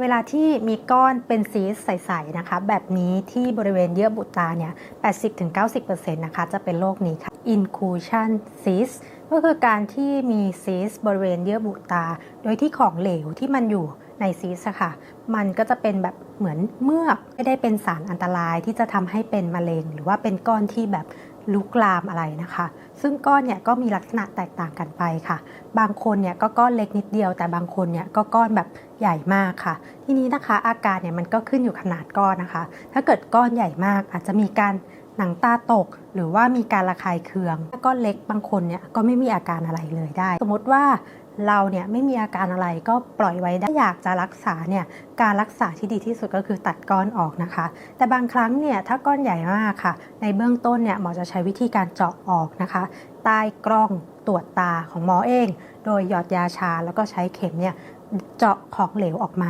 เวลาที่มีก้อนเป็นซีสใสๆนะคะ แบบนี้ที่บริเวณเยื่อบุตาเนี่ย 80-90%นะคะ จะเป็นโรคนี้ค่ะ inclusion cyst ก็คือการที่มีซีสบริเวณเยื่อบุตา โดยที่ของเหลวที่มันอยู่ในซีสค่ะ มันก็จะเป็นแบบเหมือนเมือกไม่ได้เป็นสารอันตรายที่จะทำให้เป็นมะเร็ง หรือว่าเป็นก้อนที่แบบ ลุกลามอะไรนะคะ ซึ่งก้อนเนี่ยก็มีลักษณะแตกต่างกันไปค่ะ บางคนเนี่ยก็ก้อนเล็กนิดเดียว แต่บางคนเนี่ยก็ก้อนแบบใหญ่มากค่ะ ทีนี้นะคะอาการเนี่ยมันก็ขึ้นอยู่ขนาดก้อนนะคะ ถ้าเกิดก้อนใหญ่มากอาจจะมีการหนังตาตก หรือว่ามีการระคายเคือง ถ้าก้อนเล็กบางคนเนี่ยก็ไม่มีอาการอะไรเลยได้ สมมติว่า เราเนี่ยไม่มีอาการอะไรก็ปล่อยไว้ได้อยากจะรักษาเนี่ยการรักษาที่ดีที่สุดก็คือตัดก้อนออกนะคะ แต่บางครั้งเนี่ยถ้าก้อนใหญ่มากค่ะ ในเบื้องต้นเนี่ยหมอจะใช้วิธีการเจาะออกนะคะ ใต้กล้องตรวจตาของหมอเอง โดยหยอดยาชาแล้วก็ใช้เข็มเนี่ยเจาะของเหลวออกมา